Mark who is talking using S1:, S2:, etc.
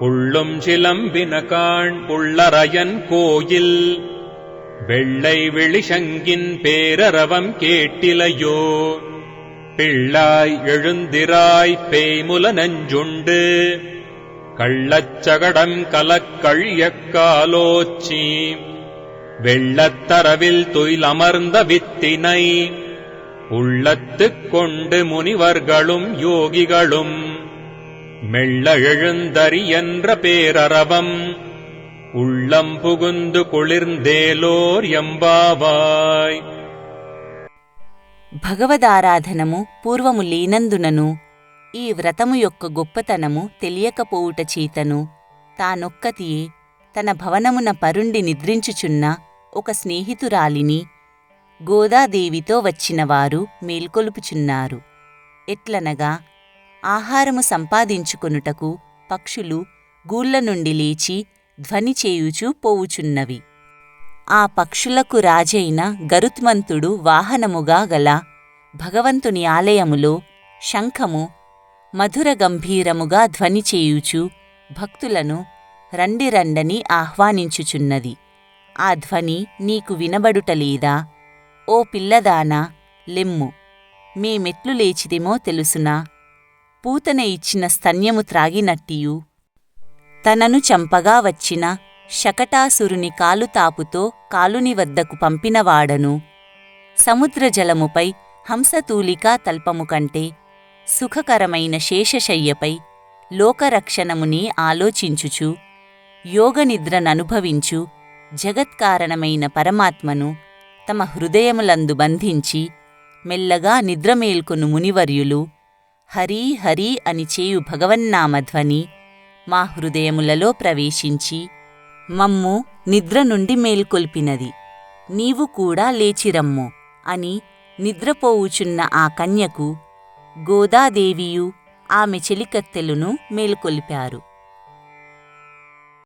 S1: புள்ளும் சிலம்பினகாண் புள்ளரையன் கோயில். வெள்ளை விழிசங்கின் பேரரவம் கேட்டிலையோ. பிள்ளாய் எழுந்திராய் பேய்முல நஞ்சுண்டு. கள்ளச்சகடம் கலக்கழியக்காலோச்சி வெள்ளத்தரவில் துயிலமர்ந்த வித்தினை. உள்ளத்துக் கொண்டு முனிவர்களும் யோகிகளும் மெல்ல எழுந்தறி என்ற பேரரவம் உள்ளம் புகுந்து குளிர்ந்தேலோர் எம்பாவாய்
S2: భగవదారాధనము పూర్వము లేనందునను ఈ వ్రతము యొక్క గొప్పతనము తెలియకపోవుట చేతను తానొక్కతియే తన భవనమున పరుండి నిద్రించుచున్న ఒక స్నేహితురాలిని గోదాదేవితో వచ్చినవారు మేల్కొలుపుచున్నారు ఎట్లనగా ఆహారము సంపాదించుకొనుటకు పక్షులు గూళ్ళ నుండి లేచి ధ్వని చేయుచూ పోవుచున్నవి. ఆ పక్షులకు రాజైన గరుత్మంతుడు వాహనముగా గల భగవంతుని ఆలయములో శంఖము మధుర గంభీరముగా ధ్వని చేయుచు భక్తులను రండి రండని ఆహ్వానించుచున్నది. ఆ ధ్వని నీకు వినబడుటలేదా ఓ పిల్లదానా లెమ్ము మేమెట్లు లేచిదేమో తెలుసునా? పూతన ఇచ్చిన స్తన్యము త్రాగినట్టియు తనను చంపగా వచ్చిన శకటాసురుని కాలుతాపుతో కాలుని వద్దకు పంపినవాడను సముద్రజలముపై హంసతూలికా తల్పము కంటే సుఖకరమైన శేషశయ్యపై లోకరక్షణముని ఆలోచించుచు యోగనిద్రననుభవించు జగత్కారణమైన పరమాత్మను తమ హృదయములందు బంధించి మెల్లగా నిద్రమేల్కొను మునివర్యులు హరీ హరీ అని చేయు భగవన్నామధ్వని మా హృదయములలో ప్రవేశించి మమ్ము నిద్ర నుండి మేల్కొల్పినది. నీవు కూడా లేచిరమ్ము అని నిద్రపోవుచున్న ఆ కన్యకు గోదాదేవియు ఆమె చెలికత్తెలును మేల్కొల్పారు.